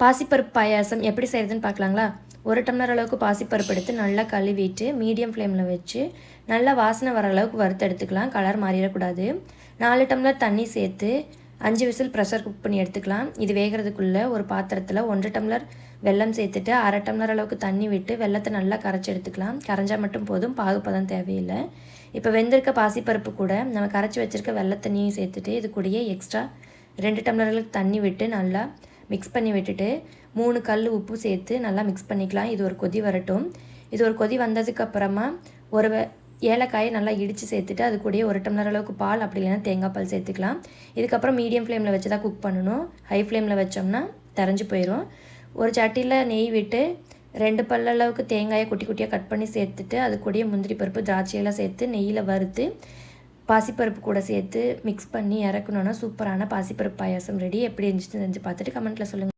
பாசிப்பருப்பு பாயாசம் எப்படி செய்கிறதுன்னு பார்க்கலாங்களா? ஒரு டம்ளர் அளவுக்கு பாசிப்பருப்பு எடுத்து நல்லா கழுவிட்டு மீடியம் ஃப்ளேமில் வச்சு நல்லா வாசனை வர அளவுக்கு வறுத்து எடுத்துக்கலாம். கலர் மாறிடக்கூடாது. நாலு டம்ளர் தண்ணி சேர்த்து அஞ்சு விசில் ப்ரெஷர் குக் பண்ணி எடுத்துக்கலாம். இது வேகிறதுக்குள்ளே ஒரு பாத்திரத்தில் ஒன்றரை டம்ளர் வெல்லம் சேர்த்துட்டு அரை டம்ளர் அளவுக்கு தண்ணி விட்டு வெள்ளத்தை நல்லா கரைச்சி எடுத்துக்கலாம். கரைஞ்சால் மட்டும் போதும். பாகுப்பதம் தேவையில்லை. இப்போ வெந்திருக்க பாசிப்பருப்பு கூட நம்ம கரைச்சி வச்சுருக்க வெள்ளத்தண்ணியும் சேர்த்துட்டு இது கூடயே எக்ஸ்ட்ரா ரெண்டு டம்ளர்களுக்கு தண்ணி விட்டு நல்லா மிக்ஸ் பண்ணி விட்டுட்டு மூணு கல் உப்பு சேர்த்து நல்லா மிக்ஸ் பண்ணிக்கலாம். இது ஒரு கொதி வரட்டும். இது ஒரு கொதி வந்ததுக்கப்புறமா ஒரு ஏலக்காயை நல்லா இடித்து சேர்த்துட்டு அது கூடயே ஒரு டம்ளர் அளவுக்கு பால் அப்படி இல்லைன்னா தேங்காய் பால் சேர்த்துக்கலாம். இதுக்கப்புறம் மீடியம் ஃப்ளேமில் வச்சு தான் குக் பண்ணணும். ஹை ஃப்ளேமில் வச்சோம்னா தரைஞ்சு போயிடும் ஒரு சட்டியில் நெய் விட்டு ரெண்டு பல்ல அளவுக்கு தேங்காயை குட்டி குட்டியாக கட் பண்ணி சேர்த்துட்டு அது கூடயே முந்திரி பருப்பு திராட்சையெல்லாம் சேர்த்து நெய்யில் வறுத்து பாசிப்பருப்பு கூட சேர்த்து மிக்ஸ் பண்ணி இறக்கணுன்னா சூப்பரான பாசிப்பருப்பு பாயாசம் ரெடி எப்படி இருந்துச்சு செஞ்சு பார்த்துட்டு கமெண்ட்டில் சொல்லுங்கள்